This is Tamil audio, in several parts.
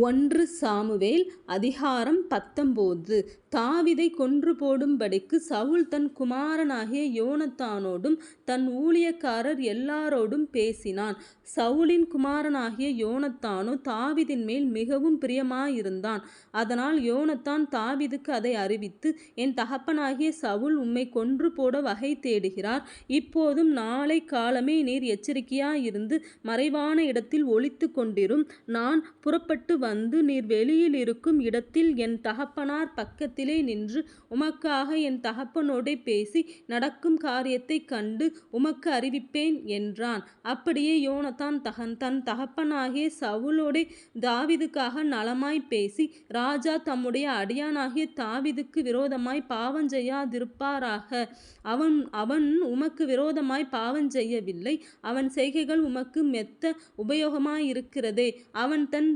ஒன்று சாமுவேல் அதிகாரம் பத்தொம்போது தாவிதை கொன்று போடும்படிக்கு சவுல் தன் குமாரனாகிய யோனத்தானோடும் தன் ஊழியக்காரர் எல்லாரோடும் பேசினான். சவுலின் குமாரனாகிய யோனத்தானோ தாவிதின் மேல் மிகவும் பிரியமாயிருந்தான். அதனால் யோனத்தான் தாவிதுக்கு அதை அறிவித்து என் தகப்பனாகிய சவுல் உம்மை கொன்று போட வகை தேடுகிறார். இப்போதும் நாளை காலமே நீர் எச்சரிக்கையாயிருந்து மறைவான இடத்தில் ஒழித்து கொண்டிரும். நான் புறப்பட்டு வந்து நீர் வெளியில் இருக்கும் இடத்தில் என் தகப்பனார் பக்கத்திலே நின்று உமக்காக என் தகப்பனோடே பேசி நடக்கும் காரியத்தைக் கண்டு உமக்கு அறிவிப்பேன் என்றான். அப்படியே யோனத்தான் தன் தகப்பனாகிய சவுலோடே தாவிதுக்காக நலமாய் பேசி ராஜா தம்முடைய அடியானாகிய தாவிதுக்கு விரோதமாய் பாவம் செய்யாதிருப்பாராக அவன் அவன் உமக்கு விரோதமாய் பாவம் செய்யவில்லை அவன் செய்கைகள் உமக்கு மெத்த உபயோகமாயிருக்கிறதே. அவன் தன்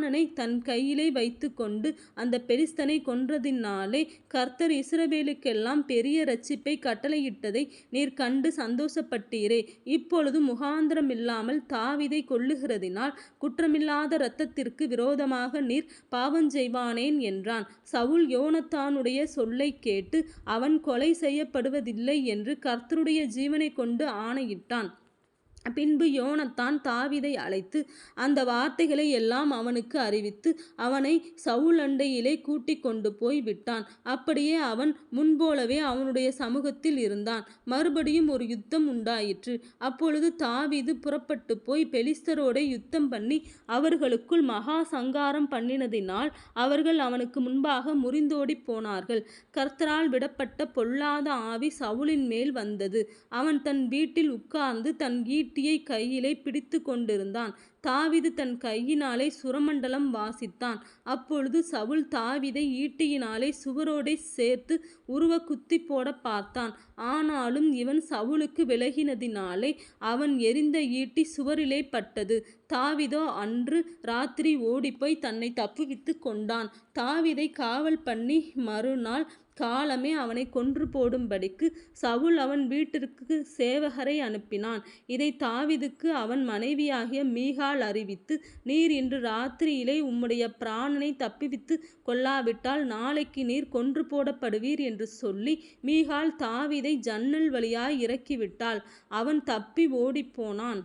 பிராணனைத் தன் கையிலே வைத்துக்கொண்டு அந்த பெலிஸ்தனை கொன்றதினாலே கர்த்தர் இஸ்ரவேலுக்கெல்லாம் பெரிய ரட்சிப்பை கட்டளையிட்டதை நீர் கண்டு சந்தோஷப்பட்டீரே. இப்பொழுது முகாந்திரமில்லாமல் தாவிதை கொல்லுகிறதினால் குற்றமில்லாத இரத்தத்திற்கு விரோதமாக நீர் பாவஞ்செய்வானேன் என்றான். சவுல் யோனத்தானுடைய சொல்லை கேட்டு அவன் கொலை செய்யப்படுவதில்லை என்று கர்த்தருடைய ஜீவனை கொண்டு ஆணையிட்டான். பின்பு யோனத்தான் தாவீதை அழைத்து அந்த வார்த்தைகளை எல்லாம் அவனுக்கு அறிவித்து அவனை சவுலண்டையிலே கூட்டிக் கொண்டுபோய் விட்டான். அப்படியே அவன் முன்போலவே அவனுடைய சமூகத்தில் இருந்தான். மறுபடியும் ஒரு யுத்தம் உண்டாயிற்று. அப்பொழுது தாவீது புறப்பட்டுப்போய் பெலிஸ்தரோடே யுத்தம்பண்ணி அவர்களுக்குள் மகா சங்காரம் பண்ணினதினால் அவர்கள் அவனுக்கு முன்பாக முறிந்தோடிப் போனார்கள். கர்த்தரால் விடப்பட்ட பொல்லாத ஆவி சவுலின்மேல் வந்தது. அவன் தன் வீட்டில் உட்கார்ந்து தன் ஈட்டியை கையிலே பிடித்துக்கொண்டிருந்தான். தாவிது தன் கையினாலே சுரமண்டலம் வாசித்தான். அப்பொழுது சவுல் தாவிதை ஈட்டியினாலே சுவரோடை சேர்த்து உருவக் குத்தி போட பார்த்தான். ஆனாலும் இவன் சவுலுக்கு விலகினதினாலே அவன் எரிந்த ஈட்டி சுவரிலே பட்டது. தாவிதோ அன்று ராத்திரி ஓடிப்போய் தன்னை தப்புவித்து கொண்டான். தாவிதை காவல் பண்ணி மறுநாள் காலமே அவனை கொன்று போடும்படிக்கு சவுல் அவன் வீட்டிற்கு சேவகரை அனுப்பினான். இதை தாவிதுக்கு அவன் மனைவியாகிய மீகால் அறிவித்து நீர் இன்று ராத்திரியிலே உம்முடைய பிராணனை தப்பிவித்து கொள்ளாவிட்டால் நாளைக்கு நீர் கொன்று போடப்படுவீர் என்று சொல்லி மீகால் தாவிதை ஜன்னல் வழியாய் இறக்கிவிட்டாள். அவன் தப்பி ஓடிப்போனான்.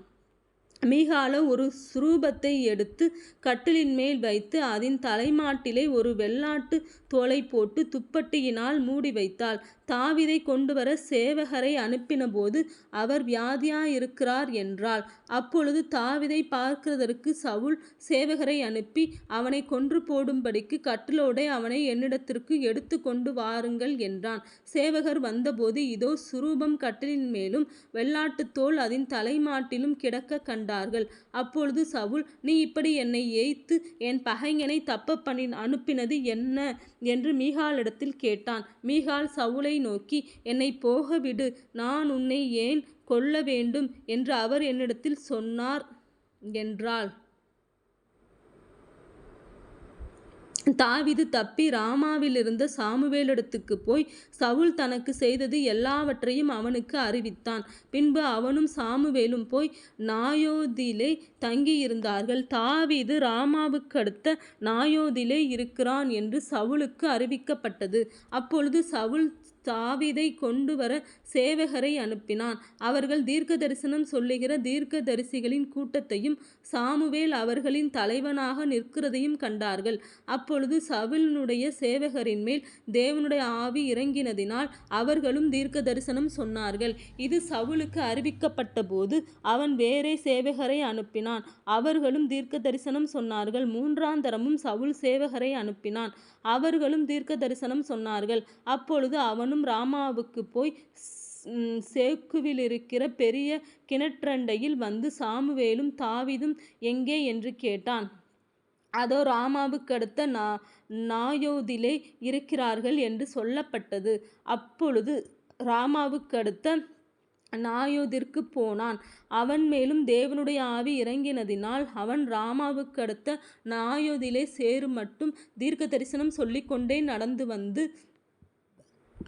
மீகால ஒரு சுரூபத்தை எடுத்து கட்டிலின் மேல் வைத்து அதன் தலைமாட்டிலே ஒரு வெள்ளாட்டு தோலை போட்டு துப்பட்டியினால் மூடி வைத்தாள். தாவிதை கொண்டு வர சேவகரை அனுப்பினபோது அவர் வியாதியாயிருக்கிறார் என்றாள். அப்பொழுது தாவிதை பார்க்கிறதற்கு சவுல் சேவகரை அனுப்பி அவனை கொன்று போடும்படிக்கு கட்டிலோடே அவனை என்னிடத்திற்கு எடுத்து கொண்டு வாருங்கள் என்றான். சேவகர் வந்தபோது இதோ சுரூபம் கட்டிலின் மேலும் தோல் அதன் தலைமாட்டிலும் கிடக்க கண்டார் கண்டார்கள். அப்பொழுது சவுல் நீ இப்படி என்னை ஏய்த்து என் பகைஞனை தப்ப அனுப்பினது என்ன? என்று மீகாலிடத்தில் கேட்டான். மீகால் சவுலை நோக்கி என்னைப் போகவிடு நான் உன்னை ஏன் கொல்ல வேண்டும் என்று அவர் என்னிடத்தில் சொன்னார் என்றாள். தாவீது தப்பி ராமாவிலிருந்த சாமுவேலிடத்துக்கு போய் சவுல் தனக்கு செய்தது எல்லாவற்றையும் அவனுக்கு அறிவித்தான். பின்பு அவனும் சாமுவேலும் போய் நாயோதிலே தங்கியிருந்தார்கள். தாவீது ராமாவுக்கடுத்த நாயோதிலே இருக்கிறான் என்று சவுலுக்கு அறிவிக்கப்பட்டது. அப்பொழுது சவுல் சாவிதை கொண்டு வர சேவகரை அனுப்பினான். அவர்கள் தீர்க்க தரிசனம் சொல்லுகிற தீர்க்க தரிசிகளின் கூட்டத்தையும் சாமுவேல் அவர்களின் தலைவனாக நிற்கிறதையும் கண்டார்கள். அப்பொழுது சவுலினுடைய சேவகரின்மேல் தேவனுடைய ஆவி இறங்கினதினால் அவர்களும் தீர்க்க தரிசனம் சொன்னார்கள். இது சவுலுக்கு அறிவிக்கப்பட்டபோது அவன் வேறே சேவகரை அனுப்பினான். அவர்களும் தீர்க்க தரிசனம் சொன்னார்கள். மூன்றாந்தரமும் சவுல் சேவகரை அனுப்பினான். அவர்களும் தீர்க்க தரிசனம் சொன்னார்கள். அப்பொழுது அவனும் ராமாவுக்குப் போய் சேக்குவிலிருக்கிற பெரிய கிணற்றண்டையில் வந்து சாமுவேலும் தாவிதும் எங்கே? என்று கேட்டான். அதோ ராமாவுக்கு அடுத்த நா நாயோதிலே இருக்கிறார்கள் என்று சொல்லப்பட்டது. அப்பொழுது ராமாவுக்கு அடுத்த நாயோதிற்குப் போனான். அவன் மேலும் தேவனுடைய ஆவி இறங்கினதினால் அவன் ராமாவுக்கு அடுத்த நாயோதிலே சேருமட்டும் தீர்க்கதரிசனம் சொல்லிக்கொண்டே நடந்து வந்து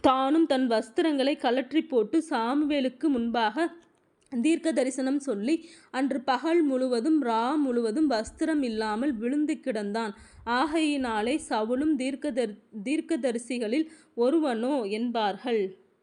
தானும் தன் வஸ்திரங்களை கலற்றி கழற்றிப்போட்டு சாமுவேலுக்கு முன்பாக தீர்க்க தரிசனம் சொல்லி அன்று பகல் முழுவதும் ரா முழுவதும் வஸ்திரம் இல்லாமல் விழுந்து கிடந்தான். ஆகையினாலே சவுலும் தீர்க்கதர் தீர்க்கதரிசிகளில் ஒருவனோ என்பார்கள்.